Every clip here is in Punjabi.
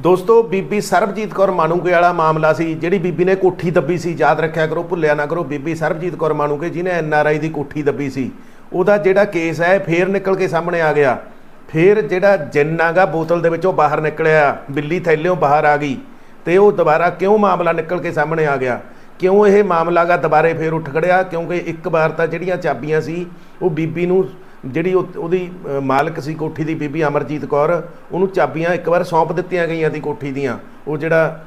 ਦੋਸਤੋ, ਬੀਬੀ ਸਰਬਜੀਤ ਕੌਰ ਮਾਨੂਕੇ ਵਾਲਾ ਮਾਮਲਾ ਸੀ, ਜਿਹੜੀ ਬੀਬੀ ਨੇ ਕੋਠੀ ਦੱਬੀ ਸੀ, ਯਾਦ ਰੱਖਿਆ ਕਰੋ, ਭੁੱਲਿਆ ਨਾ ਕਰੋ, ਬੀਬੀ ਸਰਬਜੀਤ ਕੌਰ ਮਾਨੂਕੇ ਜਿਹਨੇ ਐਨ ਆਰ ਆਈ ਦੀ ਕੋਠੀ ਦੱਬੀ ਸੀ। ਉਹਦਾ ਜਿਹੜਾ ਕੇਸ ਹੈ, ਫੇਰ ਨਿਕਲ ਕੇ ਸਾਹਮਣੇ ਆ ਗਿਆ। ਫੇਰ ਜਿਹੜਾ ਜਿੰਨਾਗਾ ਬੋਤਲ ਦੇ ਵਿੱਚੋਂ ਬਾਹਰ ਨਿਕਲਿਆ, ਬਿੱਲੀ ਥੈਲਿਓਂ ਬਾਹਰ ਆ ਗਈ, ਤੇ ਉਹ ਦੁਬਾਰਾ ਕਿਉਂ ਮਾਮਲਾ ਨਿਕਲ ਕੇ ਸਾਹਮਣੇ ਆ ਗਿਆ? ਕਿਉਂ ਇਹ ਮਾਮਲਾ ਗਾ ਦੁਬਾਰੇ ਫੇਰ ਉੱਠ ਖੜਿਆ? ਕਿਉਂਕਿ ਇੱਕ ਵਾਰ ਤਾਂ ਜਿਹੜੀਆਂ ਚਾਬੀਆਂ ਸੀ, ਉਹ ਬੀਬੀ ਨੂੰ ਜਿਹੜੀ ਉਹ- ਉਹਦੀ ਮਾਲਕ ਸੀ ਕੋਠੀ ਦੀ ਬੀਬੀ ਅਮਰਜੀਤ ਕੌਰ, ਉਹਨੂੰ ਚਾਬੀਆਂ ਇੱਕ ਵਾਰ ਸੌਂਪ ਦਿੱਤੀਆਂ ਗਈਆਂ ਸੀ ਕੋਠੀ ਦੀਆਂ। ਉਹ ਜਿਹੜਾ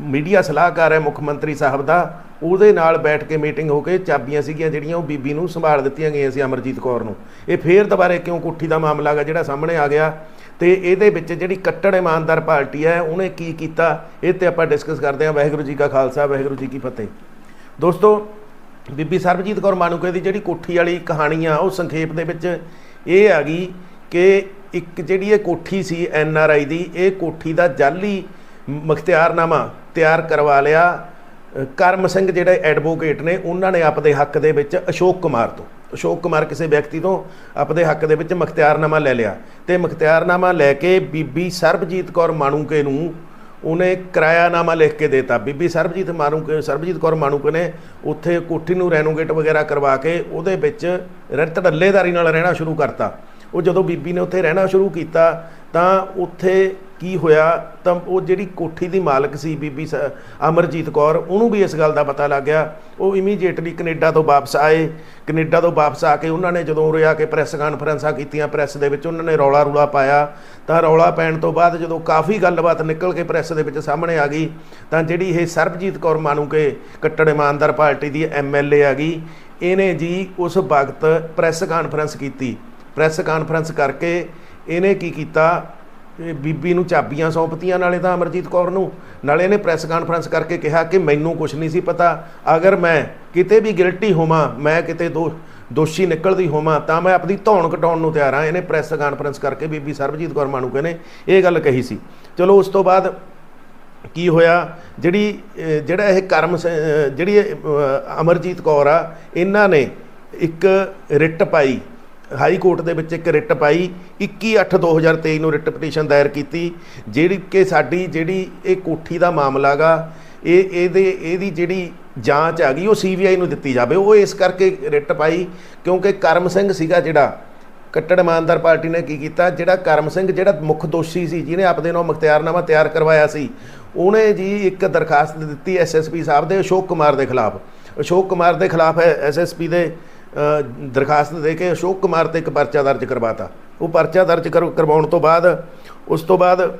ਮੀਡੀਆ ਸਲਾਹਕਾਰ ਹੈ, ਮੁੱਖ ਮੰਤਰੀ ਸਾਹਿਬ ਦਾ, ਉਹਦੇ ਨਾਲ ਬੈਠ ਕੇ ਮੀਟਿੰਗ ਹੋ ਕੇ ਚਾਬੀਆਂ ਸੀਗੀਆਂ ਜਿਹੜੀਆਂ ਉਹ ਬੀਬੀ ਨੂੰ ਸੰਭਾਲ ਦਿੱਤੀਆਂ ਗਈਆਂ ਸੀ ਅਮਰਜੀਤ ਕੌਰ ਨੂੰ। ਇਹ ਫੇਰ ਦੁਬਾਰੇ ਕਿਉਂ ਕੋਠੀ ਦਾ ਮਾਮਲਾ ਗਾ ਜਿਹੜਾ ਸਾਹਮਣੇ ਆ ਗਿਆ? ਤੇ ਇਹਦੇ ਵਿੱਚ ਜਿਹੜੀ ਕੱਟੜ ਇਮਾਨਦਾਰ ਪਾਰਟੀ ਹੈ, ਉਹਨੇ ਕੀ ਕੀਤਾ? ਇਹ ਤੇ ਆਪਾਂ ਡਿਸਕਸ ਕਰਦੇ ਹਾਂ। ਵਾਹਿਗੁਰੂ ਜੀ ਕਾ ਖਾਲਸਾ, ਵਾਹਿਗੁਰੂ ਜੀ ਕੀ ਫਤਿਹ। ਦੋਸਤੋ ਬੀਬੀ ਸਰਬਜੀਤ ਕੌਰ ਮਾਨੂਕੇ ਦੀ ਜਿਹੜੀ ਕੋਠੀ ਵਾਲੀ ਕਹਾਣੀ ਆ, ਉਹ ਸੰਖੇਪ ਦੇ ਵਿੱਚ ਇਹ ਆ ਗਈ ਕਿ ਇੱਕ ਜਿਹੜੀ ਇਹ ਕੋਠੀ ਸੀ ਐਨ ਆਰ ਆਈ ਦੀ, ਇਹ ਕੋਠੀ ਦਾ ਜਾਲੀ ਮਖਤਿਆਰਨਾਮਾ ਤਿਆਰ ਕਰਵਾ ਲਿਆ। ਕਰਮ ਸਿੰਘ ਜਿਹੜੇ ਐਡਵੋਕੇਟ ਨੇ, ਉਹਨਾਂ ਨੇ ਆਪਦੇ ਹੱਕ ਦੇ ਵਿੱਚ ਅਸ਼ੋਕ ਕੁਮਾਰ ਤੋਂ, ਅਸ਼ੋਕ ਕੁਮਾਰ ਕਿਸੇ ਵਿਅਕਤੀ ਤੋਂ ਆਪਦੇ ਹੱਕ ਦੇ ਵਿੱਚ ਮੁਖਤਿਆਰਨਾਮਾ ਲੈ ਲਿਆ। ਤੇ ਮੁਖਤਿਆਰਨਾਮਾ ਲੈ ਕੇ ਬੀਬੀ ਸਰਬਜੀਤ ਕੌਰ ਮਾਣੂਕੇ ਨੂੰ ਉਹਨੇ ਕਿਰਾਇਆਨਾਮਾ ਲਿਖ ਕੇ ਦੇਤਾ। ਬੀਬੀ ਸਰਬਜੀਤ ਮਾਣੂਕੇ ਸਰਬਜੀਤ ਕੌਰ ਮਾਣੂਕੇ ਨੇ ਉੱਥੇ ਕੋਠੀ ਨੂੰ ਰੈਨੋਵੇਟ ਵਗੈਰਾ ਕਰਵਾ ਕੇ ਉਹਦੇ ਵਿੱਚ ਰਹਿ- ਧੜੱਲੇਦਾਰੀ ਨਾਲ ਰਹਿਣਾ ਸ਼ੁਰੂ ਕਰਤਾ। ਉਹ ਜਦੋਂ ਬੀਬੀ ਨੇ ਉੱਥੇ ਰਹਿਣਾ ਸ਼ੁਰੂ ਕੀਤਾ ਤਾਂ ਉੱਥੇ ਕੀ ਹੋਇਆ? ਤਾਂ ਉਹ ਜਿਹੜੀ ਕੋਠੀ ਦੀ ਮਾਲਕ ਸੀ ਬੀਬੀ ਸ- ਅਮਰਜੀਤ ਕੌਰ, ਉਹਨੂੰ ਵੀ ਇਸ ਗੱਲ ਦਾ ਪਤਾ ਲੱਗ ਗਿਆ। ਉਹ ਇਮੀਡੀਏਟਲੀ ਕੈਨੇਡਾ ਤੋਂ ਵਾਪਸ ਆਏ। ਕੈਨੇਡਾ ਤੋਂ ਵਾਪਸ ਆ ਕੇ ਉਹਨਾਂ ਨੇ ਜਦੋਂ ਉਰੇ ਆ ਕੇ ਪ੍ਰੈਸ ਕਾਨਫਰੰਸਾਂ ਕੀਤੀਆਂ ਪ੍ਰੈਸ ਦੇ ਵਿੱਚ, ਉਹਨਾਂ ਨੇ ਰੌਲਾ ਰੂਲਾ ਪਾਇਆ। ਤਾਂ ਰੌਲਾ ਪੈਣ ਤੋਂ ਬਾਅਦ ਜਦੋਂ ਕਾਫੀ ਗੱਲਬਾਤ ਨਿਕਲ ਕੇ ਪ੍ਰੈਸ ਦੇ ਵਿੱਚ ਸਾਹਮਣੇ ਆ ਗਈ, ਤਾਂ ਜਿਹੜੀ ਇਹ ਸਰਬਜੀਤ ਕੌਰ ਮਾਨੂ ਕੇ ਕੱਟੜ ਇਮਾਨਦਾਰ ਪਾਰਟੀ ਦੀ ਐਮਐਲਏ ਆ ਗਈ, ਇਹਨੇ ਜੀ ਉਸ ਵਕਤ ਪ੍ਰੈਸ ਕਾਨਫਰੰਸ ਕੀਤੀ। ਪ੍ਰੈਸ ਕਾਨਫਰੰਸ ਕਰਕੇ ਇਹਨੇ ਕੀ ਕੀਤਾ? ਬੀਬੀ ਨੂੰ ਚਾਬੀਆਂ ਸੌਂਪਤੀਆਂ ਨਾਲੇ ਤਾਂ ਅਮਰਜੀਤ ਕੌਰ ਨੂੰ। ਨਾਲੇ ਇਹਨੇ ਪ੍ਰੈਸ ਕਾਨਫਰੰਸ ਕਰਕੇ ਕਿਹਾ ਕਿ ਮੈਨੂੰ ਕੁਝ ਨਹੀਂ ਸੀ ਪਤਾ। ਅਗਰ ਮੈਂ ਕਿਤੇ ਵੀ ਗਿਲਟੀ ਹੋਵਾਂ, ਮੈਂ ਕਿਤੇ ਦੋ ਦੋਸ਼ੀ ਨਿਕਲਦੀ ਹੋਵਾਂ, ਤਾਂ ਮੈਂ ਆਪਣੀ ਧੌਣ ਕਟਾਉਣ ਨੂੰ ਤਿਆਰ ਹਾਂ। ਇਹਨੇ ਪ੍ਰੈਸ ਕਾਨਫਰੰਸ ਕਰਕੇ ਬੀਬੀ ਸਰਬਜੀਤ ਕੌਰ ਮਾਨੂਕੇ ਕਹਿੰਦੇ, ਇਹ ਗੱਲ ਕਹੀ ਸੀ। ਚਲੋ, ਉਸ ਤੋਂ ਬਾਅਦ ਕੀ ਹੋਇਆ? ਜਿਹੜੀ ਜਿਹੜਾ ਇਹ ਕਰਮ ਸ- ਜਿਹੜੀ ਅਮਰਜੀਤ ਕੌਰ ਆ, ਇਹਨਾਂ ਨੇ ਇੱਕ ਰਿਟ ਪਾਈ। ਹਾਈ ਕੋਰਟ ਦੇ ਵਿੱਚ ਇੱਕ ਰਿਟ ਪਾਈ 21/8/2023 ਨੂੰ ਰਿਟ ਪਟੀਸ਼ਨ ਦਾਇਰ ਕੀਤੀ, ਜਿਹੜੀ ਕਿ ਸਾਡੀ ਜਿਹੜੀ ਇਹ ਕੋਠੀ ਦਾ ਮਾਮਲਾ ਗਾ, ਇਹ ਇਹਦੇ ਇਹਦੀ ਜਿਹੜੀ ਜਾਂਚ ਆ ਗਈ, ਉਹ ਸੀਬੀਆਈ ਨੂੰ ਦਿੱਤੀ ਜਾਵੇ। ਉਹ ਇਸ ਕਰਕੇ ਰਿਟ ਪਾਈ, ਕਿਉਂਕਿ ਕਰਮ ਸਿੰਘ ਸੀਗਾ ਜਿਹੜਾ, ਕੱਟੜ ਇਮਾਨਦਾਰ ਪਾਰਟੀ ਨੇ ਕੀ ਕੀਤਾ, ਜਿਹੜਾ ਕਰਮ ਸਿੰਘ, ਜਿਹੜਾ ਮੁੱਖ ਦੋਸ਼ੀ ਸੀ, ਜਿਹਨੇ ਆਪਦੇ ਨਾਲ ਮੁਖਤਿਆਰਨਾਮਾ ਤਿਆਰ ਕਰਵਾਇਆ ਸੀ, ਉਹਨੇ ਜੀ ਇੱਕ ਦਰਖਾਸਤ ਦਿੱਤੀ ਐਸਐਸਪੀ ਸਾਹਿਬ ਦੇ ਅਸ਼ੋਕ ਕੁਮਾਰ ਦੇ ਖਿਲਾਫ। ਅਸ਼ੋਕ ਕੁਮਾਰ ਦੇ ਖਿਲਾਫ ਐਸਐਸਪੀ ਦੇ ਦਰਖਾਸਤ ਦੇ ਕੇ ਅਸ਼ੋਕ ਕੁਮਾਰ ਤੇ ਇੱਕ ਪਰਚਾ ਦਰਜ ਕਰਵਾਤਾ। ਉਹ ਪਰਚਾ ਦਰਜ ਕਰ- ਕਰਵਾਉਣ ਤੋਂ ਬਾਅਦ, ਉਸ ਤੋਂ ਬਾਅਦ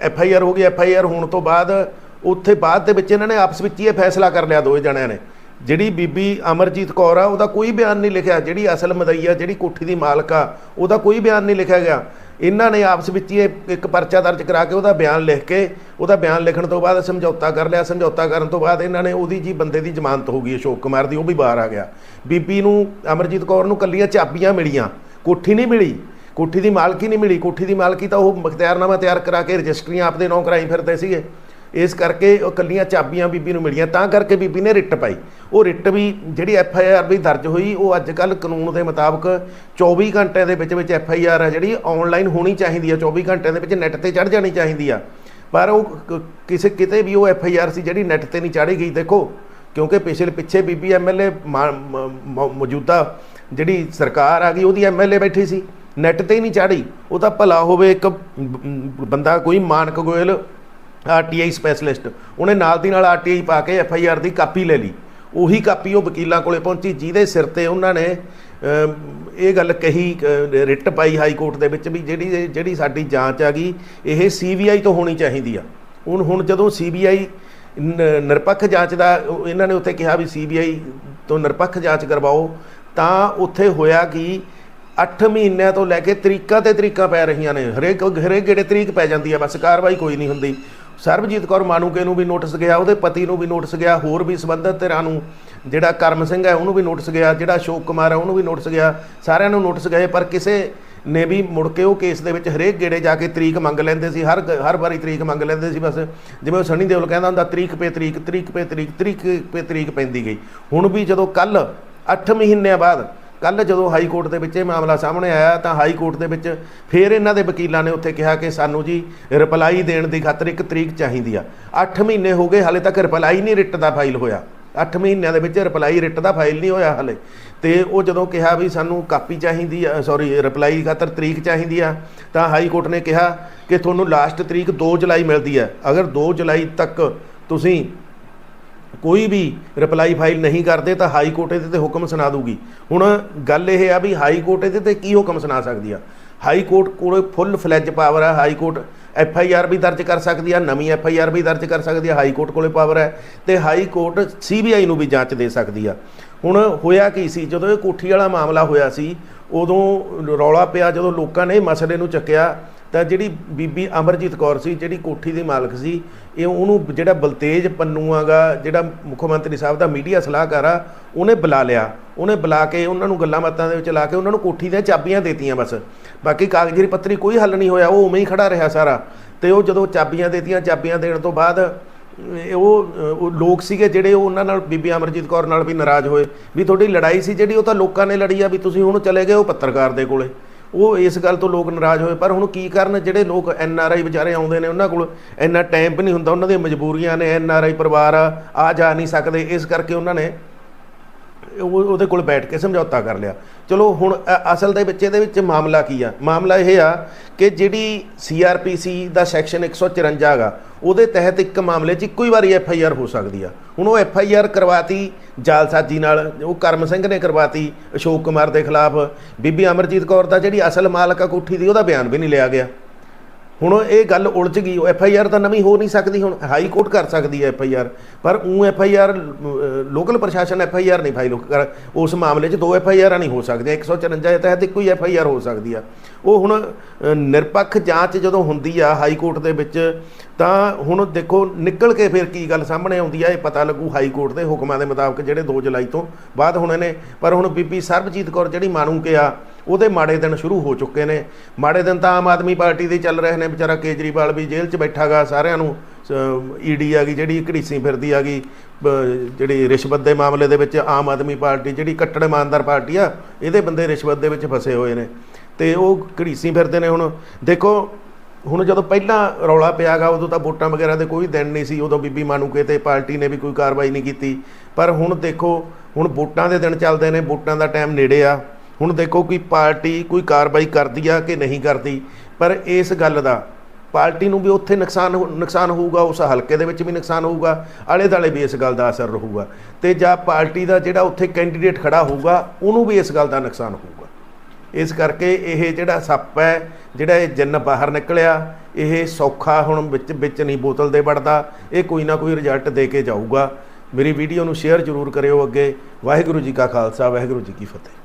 ਐਫ ਆਈ ਆਰ ਹੋ ਗਈ, ਐਫ ਆਈ ਆਰ ਹੋਣ ਤੋਂ ਬਾਅਦ ਉੱਥੇ ਬਾਅਦ ਦੇ ਵਿੱਚ ਇਹਨਾਂ ਨੇ ਆਪਸ ਵਿੱਚ ਹੀ ਇਹ ਫੈਸਲਾ ਕਰ ਲਿਆ ਦੋਵੇਂ ਜਣਿਆਂ ਨੇ। ਜਿਹੜੀ ਬੀਬੀ ਅਮਰਜੀਤ ਕੌਰ ਆ, ਉਹਦਾ ਕੋਈ ਬਿਆਨ ਨਹੀਂ ਲਿਖਿਆ। ਜਿਹੜੀ ਅਸਲ ਮਦਈਆ, ਜਿਹੜੀ ਕੋਠੀ ਦੀ ਮਾਲਕ ਆ, ਉਹਦਾ ਕੋਈ ਬਿਆਨ ਨਹੀਂ ਲਿਖਿਆ ਗਿਆ। ਇਹਨਾਂ ਨੇ ਆਪਸ ਵਿੱਚ ਹੀ ਇੱਕ ਪਰਚਾ ਦਰਜ ਕਰਾ ਕੇ ਉਹਦਾ ਬਿਆਨ ਲਿਖ ਕੇ, ਉਹਦਾ ਬਿਆਨ ਲਿਖਣ ਤੋਂ ਬਾਅਦ ਸਮਝੌਤਾ ਕਰ ਲਿਆ। ਸਮਝੌਤਾ ਕਰਨ ਤੋਂ ਬਾਅਦ ਇਹਨਾਂ ਨੇ ਉਹਦੀ ਜੀ ਬੰਦੇ ਦੀ ਜ਼ਮਾਨਤ ਹੋ ਗਈ, ਅਸ਼ੋਕ ਕੁਮਾਰ ਦੀ, ਉਹ ਵੀ ਬਾਹਰ ਆ ਗਿਆ। ਬੀਬੀ ਨੂੰ, ਅਮਰਜੀਤ ਕੌਰ ਨੂੰ ਕੱਲੀਆਂ ਚਾਬੀਆਂ ਮਿਲੀਆਂ। ਕੋਠੀ ਨਹੀਂ ਮਿਲੀ, ਕੋਠੀ ਦੀ ਮਾਲਕੀ ਨਹੀਂ ਮਿਲੀ। ਕੋਠੀ ਦੀ ਮਾਲਕੀ ਤਾਂ ਉਹ ਮੁਖਤਿਆਰਨਾਮਾ ਤਿਆਰ ਕਰਾ ਕੇ ਰਜਿਸਟਰੀਆਂ ਆਪਦੇ ਨਾਂ ਕਰਾਈ ਫਿਰਦੇ ਸੀਗੇ। ਇਸ ਕਰਕੇ ਉਹ ਕੱਲੀਆਂ ਚਾਬੀਆਂ ਬੀਬੀ ਨੂੰ ਮਿਲੀਆਂ, ਤਾਂ ਕਰਕੇ ਬੀਬੀ ਨੇ ਰਿਟ ਪਾਈ। ਉਹ ਰਿਟ ਵੀ ਜਿਹੜੀ ਐਫ ਆਈ ਆਰ ਵੀ ਦਰਜ ਹੋਈ, ਉਹ ਅੱਜ ਕੱਲ ਕਾਨੂੰਨ ਦੇ ਮੁਤਾਬਕ 24 ਘੰਟਿਆਂ ਦੇ ਵਿੱਚ ਵਿੱਚ ਐਫ ਆਈ ਆਰ ਹੈ ਜਿਹੜੀ ਆਨਲਾਈਨ ਹੋਣੀ ਚਾਹੀਦੀ ਹੈ 24 ਘੰਟਿਆਂ ਦੇ ਵਿੱਚ ਨੈਟ ਤੇ ਚੜ ਜਾਣੀ ਚਾਹੀਦੀ ਆ। ਪਰ ਉਹ ਕਿਸੇ, ਕਿਤੇ ਵੀ ਉਹ ਐਫ ਆਈ ਆਰ ਸੀ ਜਿਹੜੀ ਨੈਟ ਤੇ ਨਹੀਂ ਚਾੜੀ ਗਈ, ਦੇਖੋ, ਕਿਉਂਕਿ ਪਿਛਲੇ, ਪਿੱਛੇ ਬੀਬੀ ਐਮਐਲਏ ਮੌਜੂਦਾ ਜਿਹੜੀ ਸਰਕਾਰ ਆ ਗਈ, ਉਹਦੀ ਐਮਐਲਏ ਬੈਠੀ ਸੀ। ਨੈਟ ਤੇ ਹੀ ਨਹੀਂ ਚਾੜੀ ਉਹ ਤਾਂ ਭਲਾ ਹੋਵੇ ਇੱਕ ਬੰਦਾ ਕੋਈ ਮਾਨਕ ਗੋਇਲ ਆਰਟੀਆਈ ਸਪੈਸ਼ਲਿਸਟ। ਉਹਨੇ ਨਾਲ ਦੀ ਨਾਲ ਆਰਟੀਆਈ ਪਾ ਕੇ ਐਫ ਆਈ ਆਰ ਦੀ ਕਾਪੀ ਲੈ ਲਈ। ਉਹੀ ਕਾਪੀ ਉਹ ਵਕੀਲਾਂ ਕੋਲੇ ਪਹੁੰਚੀ, ਜਿਹਦੇ ਸਿਰ ਤੇ ਉਹਨਾਂ ਨੇ ਇਹ ਗੱਲ ਕਹੀ ਰਿਟ ਪਾਈ ਹਾਈ ਕੋਰਟ ਦੇ ਵਿੱਚ ਵੀ ਜਿਹੜੀ ਜਿਹੜੀ ਸਾਡੀ ਜਾਂਚ ਆ ਗਈ, ਇਹ ਸੀਬੀਆਈ ਤੋਂ ਹੋਣੀ ਚਾਹੀਦੀ ਆ। ਹੁਣ ਹੁਣ ਜਦੋਂ ਸੀਬੀਆਈ ਨਿਰਪੱਖ ਜਾਂਚ ਦਾ ਇਹਨਾਂ ਨੇ ਉੱਥੇ ਕਿਹਾ ਵੀ ਸੀਬੀਆਈ ਤੋਂ ਨਿਰਪੱਖ ਜਾਂਚ ਕਰਵਾਓ, ਤਾਂ ਉੱਥੇ ਹੋਇਆ ਕਿ 8 ਮਹੀਨਿਆਂ ਤੋਂ ਲੈ ਕੇ ਤਰੀਕਾਂ ਤੇ ਤਰੀਕਾਂ ਪੈ ਰਹੀਆਂ ਨੇ। ਹਰੇਕ ਹਰੇਕ ਗੇੜੇ ਤਰੀਕ ਪੈ ਜਾਂਦੀ ਆ, ਬਸ ਕਾਰਵਾਈ ਕੋਈ ਨਹੀਂ ਹੁੰਦੀ। ਸਰਬਜੀਤ ਕੌਰ ਮਾਨੂਕੇ ਨੂੰ ਵੀ ਨੋਟਿਸ ਗਿਆ, ਉਹਦੇ ਪਤੀ ਨੂੰ ਵੀ ਨੋਟਿਸ ਗਿਆ, ਹੋਰ ਵੀ ਸੰਬੰਧਿਤ ਧਿਰਾਂ ਨੂੰ, ਜਿਹੜਾ ਕਰਮ ਸਿੰਘ ਹੈ ਉਹਨੂੰ ਵੀ ਨੋਟਿਸ ਗਿਆ, ਜਿਹੜਾ ਅਸ਼ੋਕ ਕੁਮਾਰ ਹੈ ਉਹਨੂੰ ਵੀ ਨੋਟਿਸ ਗਿਆ, ਸਾਰਿਆਂ ਨੂੰ ਨੋਟਿਸ ਗਏ, ਪਰ ਕਿਸੇ ਨੇ ਵੀ ਮੁੜ ਕੇ ਉਹ ਕੇਸ ਦੇ ਵਿੱਚ ਹਰੇਕ ਗੇੜੇ ਜਾ ਕੇ ਤਰੀਕ ਮੰਗ ਲੈਂਦੇ ਸੀ, ਹਰ ਹਰ ਵਾਰੀ ਤਰੀਕ ਮੰਗ ਲੈਂਦੇ ਸੀ ਬਸ, ਜਿਵੇਂ ਉਹ ਸਣੀ ਦੇਵਲ ਕਹਿੰਦਾ ਹੁੰਦਾ, ਤਰੀਕ ਪੇ ਤਰੀਕ ਤਰੀਕ ਪੇ ਤਰੀਕ ਤਰੀਕ ਪੇ ਤਰੀਕ ਪੈਂਦੀ ਗਈ। ਹੁਣ ਵੀ ਜਦੋਂ ਕੱਲ 8 ਮਹੀਨਿਆਂ ਬਾਅਦ ਕੱਲ ਜਦੋਂ ਹਾਈ ਕੋਰਟ ਦੇ ਵਿੱਚ ਇਹ ਮਾਮਲਾ ਸਾਹਮਣੇ ਆਇਆ ਤਾਂ ਹਾਈ ਕੋਰਟ ਦੇ ਵਿੱਚ ਫਿਰ ਇਹਨਾਂ ਦੇ ਵਕੀਲਾਂ ਨੇ ਉੱਥੇ ਕਿਹਾ ਕਿ ਸਾਨੂੰ ਜੀ ਰਿਪਲਾਈ ਦੇਣ ਦੀ ਖਾਤਰ ਇੱਕ ਤਰੀਕ ਚਾਹੀਦੀ ਆ। 8 ਮਹੀਨੇ ਹੋ ਗਏ ਹਾਲੇ ਤੱਕ ਰਿਪਲਾਈ ਨਹੀਂ ਰਿਟ ਦਾ ਫਾਈਲ ਹੋਇਆ। 8 ਮਹੀਨਿਆਂ ਦੇ ਵਿੱਚ ਰਿਪਲਾਈ ਰਿਟ ਦਾ ਫਾਈਲ ਨਹੀਂ ਹੋਇਆ ਹਾਲੇ। ਤੇ ਉਹ ਜਦੋਂ ਕਿਹਾ ਵੀ ਸਾਨੂੰ ਕਾਪੀ ਚਾਹੀਦੀ ਆ, ਸੌਰੀ, ਰਿਪਲਾਈ ਖਾਤਰ ਤਰੀਕ ਚਾਹੀਦੀ ਆ, ਤਾਂ ਹਾਈ ਕੋਰਟ ਨੇ ਕਿਹਾ ਕਿ ਤੁਹਾਨੂੰ ਲਾਸਟ ਤਰੀਕ 2 ਜੁਲਾਈ ਮਿਲਦੀ ਹੈ ਅਗਰ 2 ਜੁਲਾਈ ਤੱਕ ਤੁਸੀਂ ਕੋਈ ਵੀ ਰਿਪਲਾਈ ਫਾਈਲ ਨਹੀਂ ਕਰਦੇ ਤਾਂ ਹਾਈ ਕੋਰਟ ਇਹਦੇ ਤੇ ਹੁਕਮ ਸੁਣਾ ਦੂਗੀ ਹੁਣ ਗੱਲ ਇਹ ਆ ਵੀ ਹਾਈ ਕੋਰਟ ਇਹਦੇ ਤੇ ਕੀ ਹੁਕਮ ਸੁਣਾ ਸਕਦੀ ਆ? ਹਾਈ ਕੋਰਟ ਕੋਲ ਫੁੱਲ ਫਲੈਜ ਪਾਵਰ ਆ high court F I R ਵੀ ਦਰਜ ਕਰ ਸਕਦੀ ਆ, ਨਵੀਂ ਐਫ ਆਈ ਆਰ ਵੀ ਦਰਜ ਕਰ ਸਕਦੀ ਆ ਹਾਈ ਕੋਰਟ ਕੋਲੇ ਪਾਵਰ ਹੈ ਤੇ high court C B I ਨੂੰ ਵੀ ਜਾਂਚ ਦੇ ਸਕਦੀ ਆ। ਹੁਣ ਹੋਇਆ ਕੀ ਸੀ? ਜਦੋਂ ਇਹ ਕੋਠੀ ਵਾਲਾ ਮਾਮਲਾ ਹੋਇਆ ਸੀ, ਉਦੋਂ ਰੌਲਾ ਪਿਆ, ਜਦੋਂ ਲੋਕਾਂ ਨੇ ਮਸਲੇ ਨੂੰ ਚੱਕਿਆ ਤਾਂ ਜਿਹੜੀ ਬੀਬੀ ਅਮਰਜੀਤ ਕੌਰ ਸੀ, ਜਿਹੜੀ ਕੋਠੀ ਦੀ ਮਾਲਕ ਸੀ, ਇਹ ਉਹਨੂੰ ਜਿਹੜਾ ਬਲਤੇਜ ਪੰਨੂ ਆਗਾ, ਜਿਹੜਾ ਮੁੱਖ ਮੰਤਰੀ ਸਾਹਿਬ ਦਾ ਮੀਡੀਆ ਸਲਾਹਕਾਰ ਆ, ਉਹਨੇ ਬੁਲਾ ਲਿਆ। ਉਹਨੇ ਬੁਲਾ ਕੇ ਉਹਨਾਂ ਨੂੰ ਗੱਲਾਂ ਬਾਤਾਂ ਦੇ ਵਿੱਚ ਲਾ ਕੇ ਉਹਨਾਂ ਨੂੰ ਕੋਠੀ ਦੀਆਂ ਚਾਬੀਆਂ ਦੇਤੀਆਂ ਬਸ। ਬਾਕੀ ਕਾਗਜ਼ੀ ਪੱਤਰੀ ਕੋਈ ਹੱਲ ਨਹੀਂ ਹੋਇਆ, ਉਹ ਉਵੇਂ ਹੀ ਖੜਾ ਰਿਹਾ ਸਾਰਾ। ਤੇ ਉਹ ਜਦੋਂ ਚਾਬੀਆਂ ਦੇਤੀਆਂ, ਚਾਬੀਆਂ ਦੇਣ ਤੋਂ ਬਾਅਦ ਉਹ ਲੋਕ ਸੀਗੇ ਜਿਹੜੇ ਉਹ ਉਹਨਾਂ ਨਾਲ, ਬੀਬੀ ਅਮਰਜੀਤ ਕੌਰ ਨਾਲ ਵੀ ਨਾਰਾਜ਼ ਹੋਏ। ਵੀ ਤੁਹਾਡੀ ਲੜਾਈ ਸੀ ਜਿਹੜੀ, ਉਹ ਤਾਂ ਲੋਕਾਂ ਨੇ ਲੜੀ ਆ, ਵੀ ਤੁਸੀਂ ਹੁਣ ਚਲੇ ਗਏ ਉਹ ਪੱਤਰਕਾਰ ਦੇ ਕੋਲੇ। ਉਹ ਇਸ ਗੱਲ ਤੋਂ ਲੋਕ ਨਾਰਾਜ਼ ਹੋਏ। ਪਰ ਹੁਣ ਕੀ ਕਰਨ? ਜਿਹੜੇ ਲੋਕ ਐਨ ਆਰ ਆਈ ਵਿਚਾਰੇ ਆਉਂਦੇ ਨੇ ਉਹਨਾਂ ਕੋਲ ਇੰਨਾ ਟਾਈਮ ਵੀ ਨਹੀਂ ਹੁੰਦਾ। ਉਹਨਾਂ ਦੀਆਂ ਮਜਬੂਰੀਆਂ ਨੇ। ਐਨ ਆਰ ਆਈ ਪਰਿਵਾਰ ਆ ਆ ਜਾ ਨਹੀਂ ਸਕਦੇ। ਇਸ ਕਰਕੇ ਉਹਨਾਂ ਨੇ ਉਹ ਉਹਦੇ ਕੋਲ ਬੈਠ ਕੇ ਸਮਝੌਤਾ ਕਰ ਲਿਆ। ਚਲੋ ਹੁਣ ਅ- ਅਸਲ ਦੇ ਵਿੱਚ ਇਹਦੇ ਵਿੱਚ ਮਾਮਲਾ ਕੀ ਆ? ਮਾਮਲਾ ਇਹ ਆ ਕਿ ਜਿਹੜੀ ਸੀਆਰਪੀਸੀ ਦਾ ਸੈਕਸ਼ਨ 154 ਹੈਗਾ ਉਹਦੇ ਤਹਿਤ ਇੱਕ ਮਾਮਲੇ 'ਚ ਇੱਕੋ ਹੀ ਵਾਰੀ ਐਫ ਆਈ ਆਰ ਹੋ ਸਕਦੀ ਆ। ਹੁਣ ਉਹ ਐਫ ਆਈ ਆਰ ਕਰਵਾਤੀ ਜਾਲਸਾਜੀ ਨਾਲ, ਉਹ ਕਰਮ ਸਿੰਘ ਨੇ ਕਰਵਾਤੀ ਅਸ਼ੋਕ ਕੁਮਾਰ ਦੇ ਖਿਲਾਫ। ਬੀਬੀ ਅਮਰਜੀਤ ਕੌਰ ਦਾ ਜਿਹੜੀ ਅਸਲ ਮਾਲਕ ਆ ਕੋਠੀ ਦੀ, ਉਹਦਾ ਬਿਆਨ ਵੀ ਨਹੀਂ ਲਿਆ ਗਿਆ। ਹੁਣ ਇਹ ਗੱਲ ਉਲਝ ਗਈ, ਉਹ ਐਫ ਆਈ ਆਰ ਤਾਂ ਨਵੀਂ ਹੋ ਨਹੀਂ ਸਕਦੀ, ਹੁਣ ਹਾਈ ਕੋਰਟ ਕਰ ਸਕਦੀ ਹੈ ਐਫ ਆਈ ਆਰ। ਪਰ ਉਹ ਐਫ ਆਈ ਆਰ ਲੋਕਲ ਪ੍ਰਸ਼ਾਸਨ ਐਫ ਆਈ ਆਰ ਨਹੀਂ ਫਾਈਲ ਕਰ ਉਸ ਮਾਮਲੇ 'ਚ ਦੋ ਐਫ ਆਈ ਆਰਾਂ ਨਹੀਂ ਹੋ ਸਕਦੀਆਂ 154 ਦੇ ਤਹਿਤ ਇੱਕੋ ਹੀ ਐਫ ਆਈ ਆਰ ਹੋ ਸਕਦੀ ਆ। ਉਹ ਹੁਣ ਨਿਰਪੱਖ ਜਾਂਚ ਜਦੋਂ ਹੁੰਦੀ ਆ ਹਾਈ ਕੋਰਟ ਦੇ ਵਿੱਚ, ਤਾਂ ਹੁਣ ਦੇਖੋ ਨਿਕਲ ਕੇ ਫਿਰ ਕੀ ਗੱਲ ਸਾਹਮਣੇ ਆਉਂਦੀ ਆ, ਇਹ ਪਤਾ ਲੱਗੂ ਹਾਈ ਕੋਰਟ ਦੇ ਹੁਕਮਾਂ ਦੇ ਮੁਤਾਬਕ ਜਿਹੜੇ 2 ਜੁਲਾਈ ਤੋਂ ਬਾਅਦ ਹੋਣੇ ਨੇ ਪਰ ਹੁਣ ਬੀਬੀ ਸਰਬਜੀਤ ਕੌਰ ਜਿਹੜੀ ਮਾਣੂ ਕੇ ਆ ਉਹਦੇ ਮਾੜੇ ਦਿਨ ਸ਼ੁਰੂ ਹੋ ਚੁੱਕੇ ਨੇ। ਮਾੜੇ ਦਿਨ ਤਾਂ ਆਮ ਆਦਮੀ ਪਾਰਟੀ ਦੇ ਚੱਲ ਰਹੇ ਨੇ, ਵਿਚਾਰਾ ਕੇਜਰੀਵਾਲ ਵੀ ਜੇਲ੍ਹ 'ਚ ਬੈਠਾਗਾ ਸਾਰਿਆਂ ਨੂੰ ਈਡੀ ਆ ਗਈ, ਜਿਹੜੀ ਘੜੀਸੀ ਫਿਰਦੀ ਆ ਗਈ ਜਿਹੜੀ ਰਿਸ਼ਵਤ ਦੇ ਮਾਮਲੇ ਦੇ ਵਿੱਚ ਆਮ ਆਦਮੀ ਪਾਰਟੀ, ਜਿਹੜੀ ਕੱਟੜ ਇਮਾਨਦਾਰ ਪਾਰਟੀ ਆ, ਇਹਦੇ ਬੰਦੇ ਰਿਸ਼ਵਤ ਦੇ ਵਿੱਚ ਫਸੇ ਹੋਏ ਨੇ। ਤੇ ਉਹ ਘੜੀਸੀ ਫਿਰਦੇ ਨੇ ਹੁਣ। ਦੇਖੋ, ਹੁਣ ਜਦੋਂ ਪਹਿਲਾਂ ਰੌਲਾ ਪਿਆਗਾ ਉਦੋਂ ਤਾਂ ਵੋਟਾਂ ਵਗੈਰਾ ਦੇ ਕੋਈ ਦਿਨ ਨਹੀਂ ਸੀ, ਉਦੋਂ ਬੀਬੀ ਮਾਨੂਕੇ ਤੇ ਪਾਰਟੀ ਨੇ ਵੀ ਕੋਈ ਕਾਰਵਾਈ ਨਹੀਂ ਕੀਤੀ। ਪਰ ਹੁਣ ਦੇਖੋ, ਹੁਣ ਵੋਟਾਂ ਦੇ ਦਿਨ ਚੱਲਦੇ ਨੇ, ਵੋਟਾਂ ਦਾ ਟਾਈਮ ਨੇੜੇ ਆ। ਹੁਣ ਦੇਖੋ ਕੋਈ ਪਾਰਟੀ ਕੋਈ ਕਾਰਵਾਈ ਕਰਦੀ ਆ ਕਿ ਨਹੀਂ ਕਰਦੀ, ਪਰ ਇਸ ਗੱਲ ਦਾ ਪਾਰਟੀ ਨੂੰ ਵੀ ਉੱਥੇ ਨੁਕਸਾਨ ਹੋ- ਨੁਕਸਾਨ ਹੋਊਗਾ, ਉਸ ਹਲਕੇ ਦੇ ਵਿੱਚ ਵੀ ਨੁਕਸਾਨ ਹੋਊਗਾ, ਆਲੇ ਦਾਲੇ ਵੀ ਇਸ ਗੱਲ ਦਾ ਅਸਰ ਰਹੂਗਾ। ਤੇ ਜਾਂ ਪਾਰਟੀ ਦਾ ਜਿਹੜਾ ਉੱਥੇ ਕੈਂਡੀਡੇਟ ਖੜਾ ਹੋਊਗਾ, ਉਹਨੂੰ ਵੀ ਇਸ ਗੱਲ ਦਾ ਨੁਕਸਾਨ ਹੋਊਗਾ। ਇਸ ਕਰਕੇ ਇਹ ਜਿਹੜਾ ਸੱਪ ਹੈ, ਜਿਹੜਾ ਇਹ ਜਿੰਨ ਬਾਹਰ ਨਿਕਲਿਆ, ਇਹ ਸੌਖਾ ਹੁਣ ਵਿੱਚ ਵਿੱਚ ਨਹੀਂ ਬੋਤਲ ਦੇ ਵੜਦਾ, ਇਹ ਕੋਈ ਨਾ ਕੋਈ ਰਿਜ਼ਲਟ ਦੇ ਕੇ ਜਾਊਗਾ। ਮੇਰੀ ਵੀਡੀਓ ਨੂੰ ਸ਼ੇਅਰ ਜ਼ਰੂਰ ਕਰਿਓ ਅੱਗੇ। ਵਾਹਿਗੁਰੂ ਜੀ ਕਾ ਖਾਲਸਾ, ਵਾਹਿਗੁਰੂ ਜੀ ਕੀ ਫਤਿਹ।